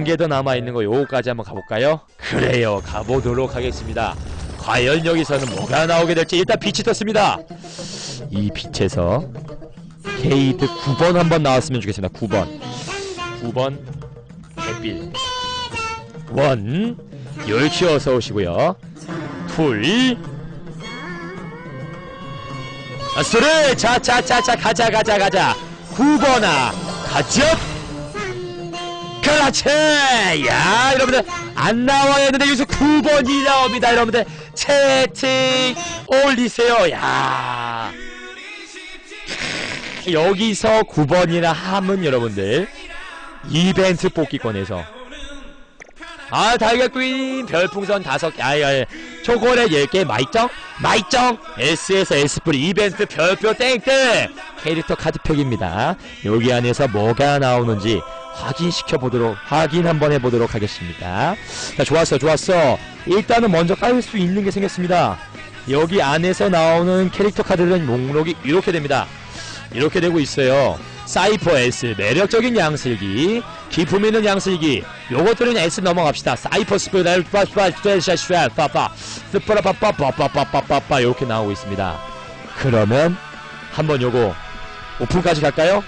한 개 더 남아있는 거 요거까지 한번 가볼까요? 그래요. 가보도록 하겠습니다. 과연 여기서는 뭐가 나오게 될지 일단 빛이 떴습니다. 이 빛에서 게이드 9번 한번 나왔으면 좋겠습니다. 9번. 9번 햇빛. 원. 열치 어서 오시고요. 둘. 아, 술을 자자자자 가자 가자 가자. 9번아. 가자 그렇지 야 여러분들. 안 나와야 했는데 여기서 9번이 나옵니다 여러분들. 채팅 올리세요. 야. 여기서 9번이라 함은 여러분들 이벤트 뽑기권에서. 아 달걀queen 별풍선 5개 아예 초콜릿 10개 마이정 마이정 S에서 S뿔 이벤트 별표 땡땡 캐릭터 카드팩입니다 여기 안에서 뭐가 나오는지 확인시켜 보도록 확인 한번 해보도록 하겠습니다 자 좋았어 좋았어 일단은 먼저 깔 수 있는 게 생겼습니다 여기 안에서 나오는 캐릭터 카드는 목록이 이렇게 됩니다 이렇게 되고 있어요 사이퍼 S 매력적인 양슬기 기품 있는 양슬기 요것들은 S 넘어갑시다 사이퍼 스프레 빠빠빠빠빠빠 스프라빠빠빠빠빠빠빠 이렇게 나오고 있습니다 그러면 한번 요거 오픈까지 갈까요?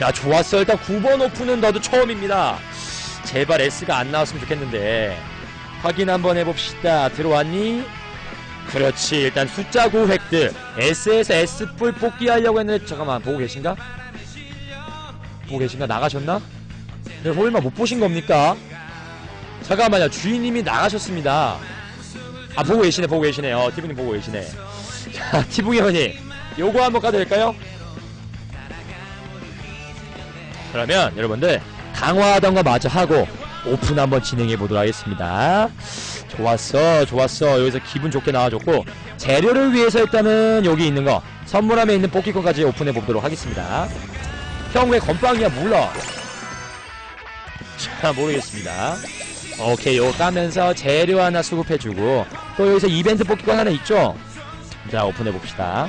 야 좋았어 일단 9번 오픈은 너도 처음입니다 제발 S가 안 나왔으면 좋겠는데 확인 한번 해봅시다 들어왔니? 그렇지 일단 숫자 9 획득 S에서 S뿔 뽑기 하려고 했는데 잠깐만 보고 계신가? 보고 계신가? 나가셨나? 네, 설마 못 보신 겁니까? 잠깐만요 주인님이 나가셨습니다 아 보고 계시네 보고 계시네. 어 티붕님 보고 계시네. 자 티붕이 형님 요거 한번 까도 될까요? 그러면 여러분들 강화하던 거 마저 하고 오픈 한번 진행해 보도록 하겠습니다. 좋았어 좋았어. 여기서 기분 좋게 나와줬고 재료를 위해서 일단은 여기 있는 거 선물함에 있는 뽑기권까지 오픈해 보도록 하겠습니다. 형 왜 건빵이야? 몰라. 자 모르겠습니다 오케이 요거 까면서 재료 하나 수급해주고 또 여기서 이벤트 뽑기권 하나 있죠? 자 오픈해 봅시다.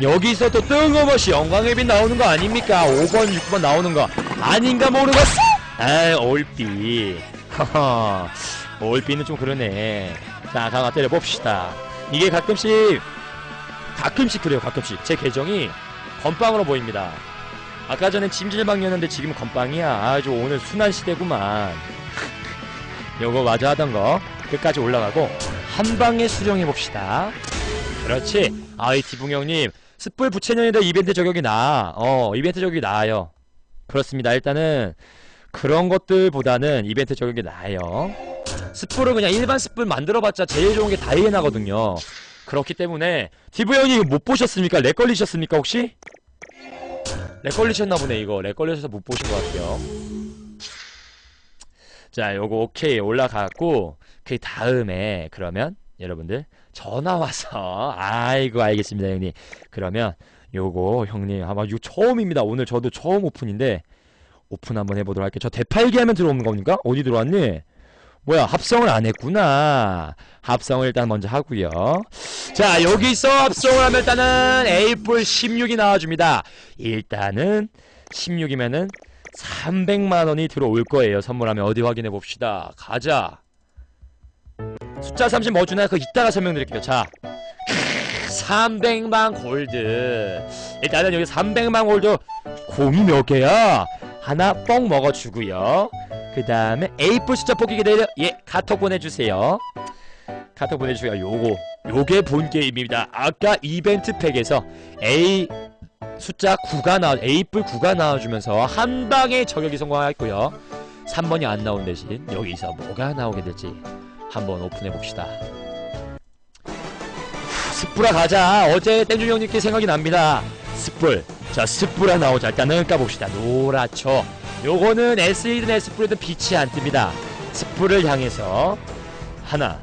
여기서 또 뜬금없이 영광의 빛 나오는 거 아닙니까? 5번 6번 나오는 거 아닌가 모르겠어 에이 올비. 올비는 좀 그러네. 자 강화 때려봅시다. 이게 가끔씩 가끔씩 그래요 가끔씩. 제 계정이 건빵으로 보입니다. 아까 전엔 찜질방이었는데 지금 건빵이야. 아주 오늘 순한 시대구만 요거 마저 하던 거 끝까지 올라가고 한 방에 수령해 봅시다. 그렇지. 아이 디붕 형님. 숯불 부채년에다. 이벤트 저격이 나아 어 이벤트 저격이 나아요. 그렇습니다. 일단은 그런 것들보다는 이벤트 저격이 나아요. 숯불은 그냥 일반 숯불 만들어봤자 제일 좋은 게 다이애나거든요. 그렇기 때문에 디브 형님 못 보셨습니까? 렉 걸리셨습니까 혹시? 렉 걸리셨나 보네 이거. 렉 걸리셔서 못 보신 것 같아요 자 요거 오케이 올라갔고 그 다음에 그러면 여러분들 전화 와서 아이고 알겠습니다 형님. 그러면 요거 형님 아마 이거 처음입니다. 오늘 저도 처음 오픈인데 오픈 한번 해보도록 할게요. 저 대팔기 하면 들어오는 겁니까? 어디 들어왔니? 뭐야 합성을 안 했구나. 합성을 일단 먼저 하고요. 자 여기서 합성을 하면 일단은 에이플 16이 나와줍니다. 일단은 16이면은 300만 원이 들어올 거예요. 선물하면 어디 확인해 봅시다. 가자. 숫자 30 뭐 주나? 그거 이따가 설명드릴게요. 자 300만 골드. 일단은 여기 300만 골드 공이 몇 개야? 하나 뻥 먹어주고요. 그 다음에 에이플 숫자 뽑기 기다려. 예 카톡 보내주세요. 카톡 보내주세요. 요거 요게 본 게임입니다. 아까 이벤트 팩에서 A 숫자 9가 나와 에이플 9가 나와주면서 한 방에 저격이 성공했고요. 3번이 안 나온 대신 여기서 뭐가 나오게 될지 한번 오픈해 봅시다. 스프라 가자. 어제 땡중 형님께 생각이 납니다. 스뿔 자 스프라 나오자. 일단은 까봅시다. 노랗죠. 요거는 S이든 S뿔이든 빛이 안 뜹니다. 스뿔을 향해서 하나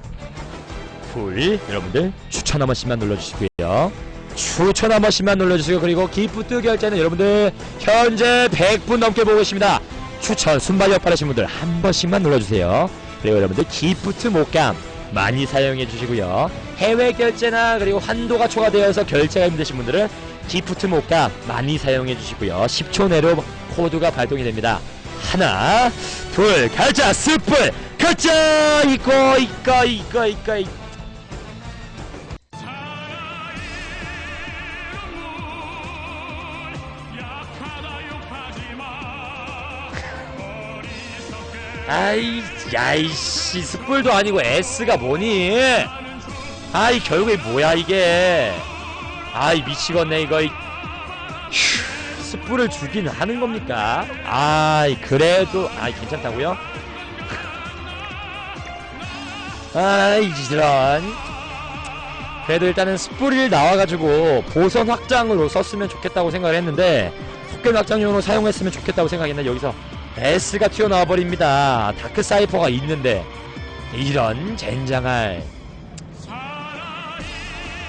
둘 여러분들 추천 한 번씩만 눌러주시고요. 추천 한 번씩만 눌러주시고 그리고 기프트 결제는 여러분들 현재 100분 넘게 보고 있습니다. 추천 순발력 빠르신 분들 한 번씩만 눌러주세요. 그리고 여러분들 기프트 목감 많이 사용해 주시고요. 해외 결제나 그리고 한도가 초과되어서 결제가 힘드신 분들은 기프트 모가 많이 사용해 주시고요. 10초 내로 코드가 발동이 됩니다. 하나 둘 가자 스플! 가자 이거 이거 이거 이거 이거 아이 야이씨 스플도 아니고 S가 뭐니? 아이 결국에 뭐야 이게? 아이 미치겠네 이거. 이- 휴, 스플을 주긴 하는 겁니까? 아이 그래도 아이 괜찮다고요? 아이 이런. 그래도 일단은 스프릴 나와가지고 보선 확장으로 썼으면 좋겠다고 생각을 했는데 속견 확장용으로 사용했으면 좋겠다고 생각했는데 여기서 S가 튀어나와 버립니다. 다크 사이퍼가 있는데 이런 젠장할.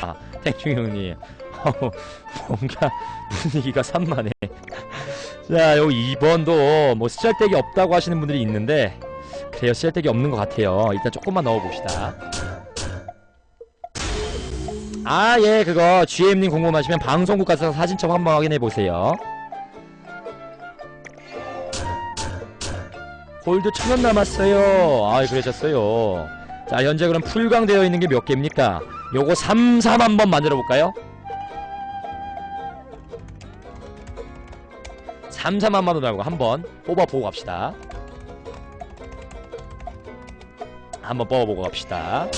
아 땡충 형님. 뭔가 분위기가 산만해. 자 여기 2번도 뭐 쓰잘데기 없다고 하시는 분들이 있는데 그래요 쓰잘데기 없는 것 같아요. 일단 조금만 넣어봅시다. 아 예 그거 GM님 궁금하시면 방송국 가서 사진첩 한번 확인해보세요 골드 천원 남았어요. 아, 그러셨어요. 자, 현재 그럼 풀강 되어 있는 게 몇 개입니까? 요거 3, 3 한번 만들어 볼까요? 3, 3 한번 만들고 한번 뽑아보고 갑시다. 한번 뽑아보고 갑시다.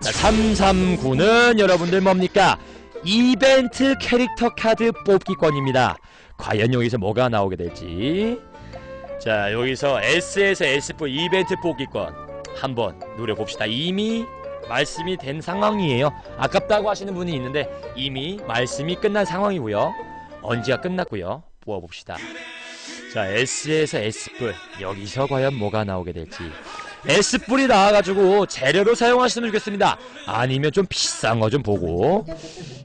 자, 339는 여러분들 뭡니까? 이벤트 캐릭터 카드 뽑기권입니다. 과연 여기서 뭐가 나오게 될지. 자 여기서 S에서 S4 이벤트 뽑기권. 한번 노려봅시다. 이미 말씀이 된 상황이에요. 아깝다고 하시는 분이 있는데 이미 말씀이 끝난 상황이고요. 언제가 끝났고요? 뽑아봅시다. 자 S에서 S뿔. 여기서 과연 뭐가 나오게 될지. S뿔이 나와가지고 재료로 사용하시면 좋겠습니다. 아니면 좀 비싼 거 좀 보고.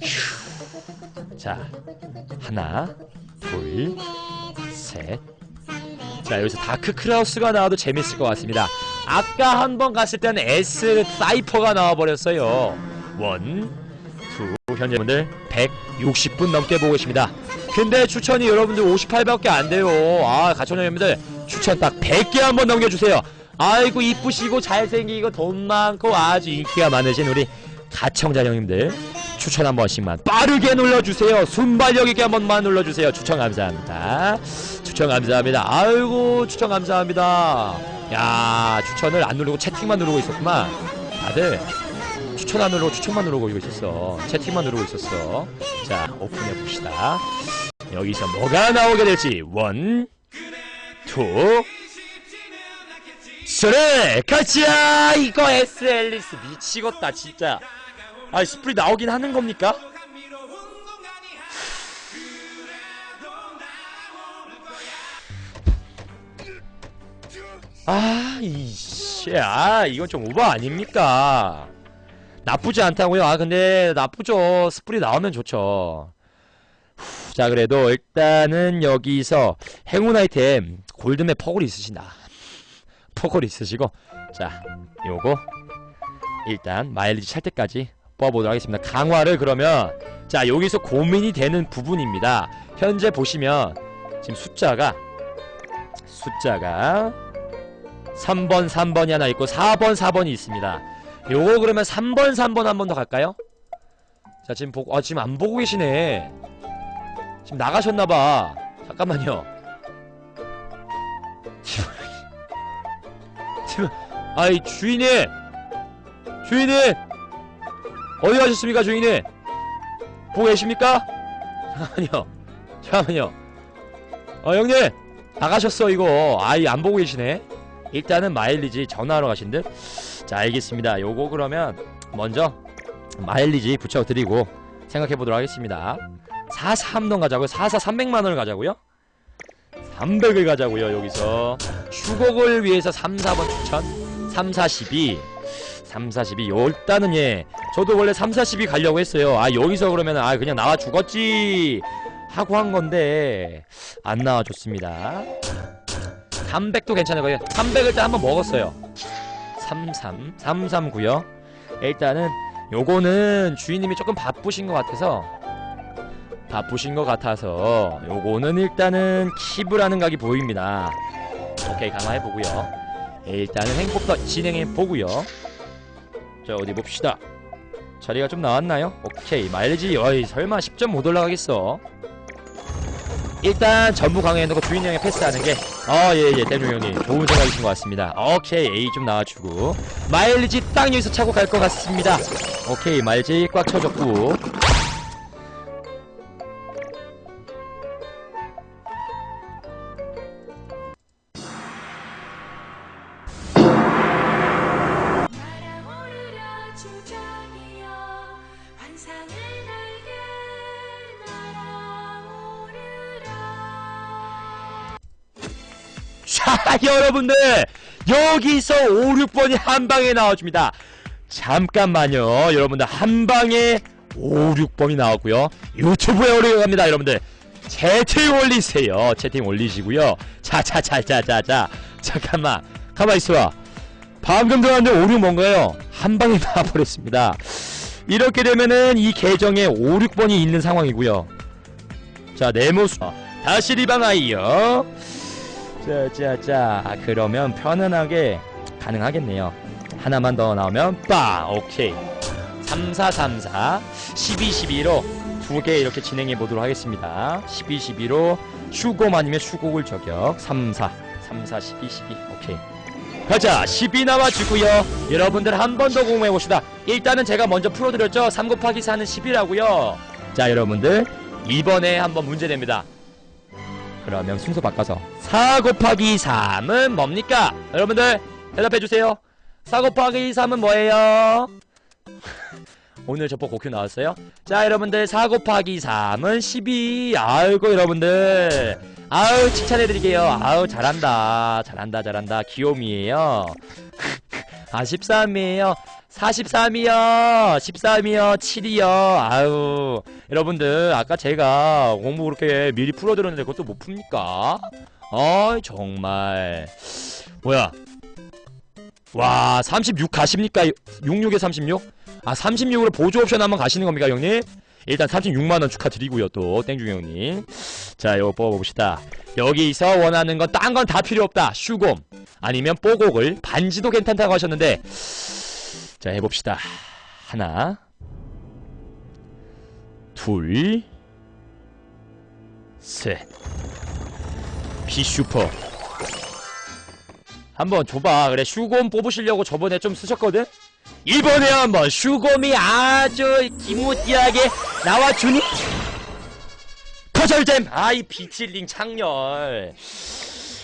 휴. 자 하나 둘셋 자 여기서 다크 크라우스가 나와도 재밌을 것 같습니다. 아까 한 번 갔을 때는 S 사이퍼가 나와버렸어요. 원, 투 현재 분들 160분 넘게 보고 계십니다. 근데 추천이 여러분들 58밖에 안 돼요. 아 가천형 여러분들 추천 딱 100개 한번 넘겨주세요. 아이고 이쁘시고 잘생기고 돈 많고 아주 인기가 많으신 우리 가청자 형님들 추천 한 번씩만 빠르게 눌러주세요. 순발력 있게 한 번만 눌러주세요. 추천 감사합니다 추천 감사합니다. 아이고 추천 감사합니다. 야 추천을 안 누르고 채팅만 누르고 있었구만. 다들 추천 안 누르고 추천만 누르고 있었어. 채팅만 누르고 있었어. 자 오픈해 봅시다. 여기서 뭐가 나오게 될지. 원, 투, 쓰리 가자 이거 S 앨리스 미치겠다 진짜. 아 스프리 나오긴 하는 겁니까? 아, 이씨, 아, 이건 좀 오버 아닙니까? 나쁘지 않다고요? 아, 근데 나쁘죠. 스프리 나오면 좋죠. 후, 자, 그래도 일단은 여기서 행운 아이템 골드맵 퍼글 있으신다. 퍼글 있으시고, 자, 요거 일단 마일리지 찰 때까지 뽑아보도록 하겠습니다. 강화를 그러면 자 여기서 고민이 되는 부분입니다. 현재 보시면 지금 숫자가 숫자가 3번 3번이 하나 있고 4번 4번이 있습니다. 요거 그러면 3번 3번 한 번 더 갈까요? 자 지금 보고 아 지금 안 보고 계시네. 지금 나가셨나 봐. 잠깐만요. 지금 지금 아이 주인님 주인님 어디 가셨습니까 주인님 보고 계십니까? 잠깐만요 잠깐만요 어 형님 나가셨어 이거 아이 안 보고 계시네 일단은 마일리지 전화하러 가신 듯 자 알겠습니다. 요거 그러면 먼저 마일리지 붙여드리고 생각해보도록 하겠습니다. 443동 가자고요. 44 300만원을 가자고요? 300을 가자고요 여기서. 추곡을 위해서 3, 4번 추천 3, 4, 12 3, 4, 12 일단은 예. 저도 원래 3, 4, 12 가려고 했어요. 아 여기서 그러면 아 그냥 나와 죽었지 하고 한 건데 안 나와줬습니다 300도 괜찮을 거예요 300을 일단 한번 먹었어요 33 339요 일단은 요거는 주인님이 조금 바쁘신 것 같아서 바쁘신 것 같아서 요거는 일단은 하는 각이 보입니다. 오케이 가만히 보고요. 일단은 행복도 진행해 보고요. 자 어디 봅시다. 자리가 좀 나왔나요? 오케이 마일리지 어이 설마 10점 못 올라가겠어. 일단 전부 강해놓고 주인 형에 패스하는 게 어 예 예 땜중 형님 좋은 생각이신 것 같습니다. 오케이 A 좀 나와주고 마일리지 딱 여기서 차고 갈 것 같습니다. 오케이 마일리지 꽉 쳐줬고 여러분들 여기서 5, 6번이 한 방에 나와줍니다. 잠깐만요. 여러분들 한 방에 5, 6번이 나왔고요. 유튜브에 올려갑니다 여러분들. 채팅 올리세요. 채팅 올리시고요. 자자자자자자. 잠깐만. 가만히 있어봐. 방금 들어왔는데 5, 6 뭔가요? 한 방에 나와버렸습니다. 이렇게 되면은 이 계정에 5, 6번이 있는 상황이고요. 자 네모수 다시 리방 아이요 자자자. 그러면 편안하게 가능하겠네요. 하나만 더 나오면 빠! 오케이. 3434 12 12로 두 개 이렇게 진행해 보도록 하겠습니다. 12 12로 슈곰 아니면 슈곡을 저격. 34 34 12 12 오케이. 가자! 12 나와주고요. 여러분들 한 번 더 공부해 봅시다. 일단은 제가 먼저 풀어드렸죠? 3 곱하기 4는 10이라고요. 자 여러분들 이번에 한번 문제 냅니다 그러면 순서 바꿔서 4 곱하기 3은 뭡니까? 여러분들 대답해주세요. 4 곱하기 3은 뭐예요? 오늘 저포 고큐 나왔어요? 자 여러분들 4 곱하기 3은 12 아이고 여러분들. 아우 칭찬해드릴게요. 아우 잘한다. 잘한다 잘한다. 귀요미에요. 아 13이에요 43이요. 13이요. 7이요. 아유 여러분들 아까 제가 공부 그렇게 미리 풀어드렸는데 그것도 못 풉니까? 어이 정말. 뭐야? 와 36 가십니까? 66에 36? 아 36으로 보조 옵션 한번 가시는 겁니까 형님? 일단 36만원 축하드리고요 또 땡중 형님. 자 이거 뽑아봅시다. 여기서 원하는 건 딴 건 다 필요 없다. 슈곰. 아니면 뽀곡을 반지도 괜찮다고 하셨는데 자 해봅시다. 하나 둘 셋. 비슈퍼. 한번 줘봐. 그래 슈곰 뽑으시려고 저번에 좀 쓰셨거든? 이번에 한번 슈곰이 아주 기무띠하게 나와주니? 거절됨! 아이 비틀링 창렬.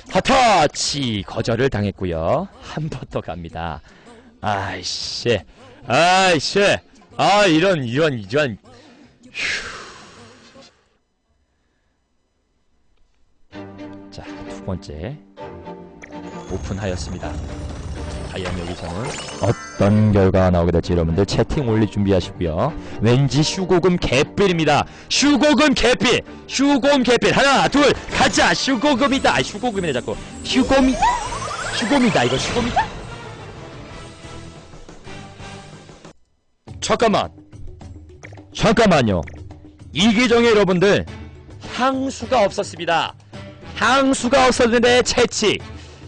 하타치 거절을 당했고요. 한 번 더 갑니다 아이씨. 아이씨. 아 이런 이런 이런. 자 두 번째. 오픈하였습니다. 과연 여기서는 어떤 결과가 나오게 될지 여러분들 채팅 올릴 준비하시고요. 왠지 슈고금 개삘입니다. 슈고금 개삘 슈곰 개삘 하나 둘 가자! 슈고금이다! 아 슈고금이네 자꾸. 슈곰이 슈곰이다 이거 슈곰이다 잠깐만. 잠깐만요. 이 계정에 여러분들 향수가 없었습니다. 향수가 없었는데 채찍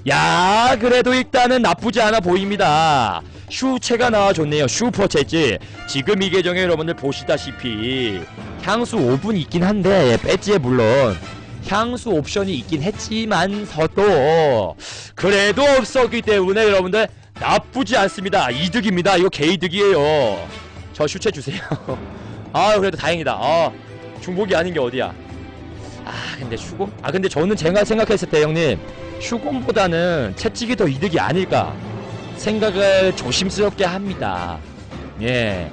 야 그래도 일단은 나쁘지 않아 보입니다. 슈체가 나와줬네요. 슈퍼 채찍 지금 이 계정에 여러분들 보시다시피 향수 5분 있긴 한데 배지에 물론 향수 옵션이 있긴 했지만서도 그래도 없었기 때문에 여러분들 나쁘지 않습니다. 이득입니다. 이거 개이득이에요 저 슈체 주세요. 아 그래도 다행이다. 아 중복이 아닌 게 어디야? 아 근데 슈곰? 아 근데 저는 제가 생각했을 때 형님 슈곰보다는 채찍이 더 이득이 아닐까 생각을 조심스럽게 합니다. 예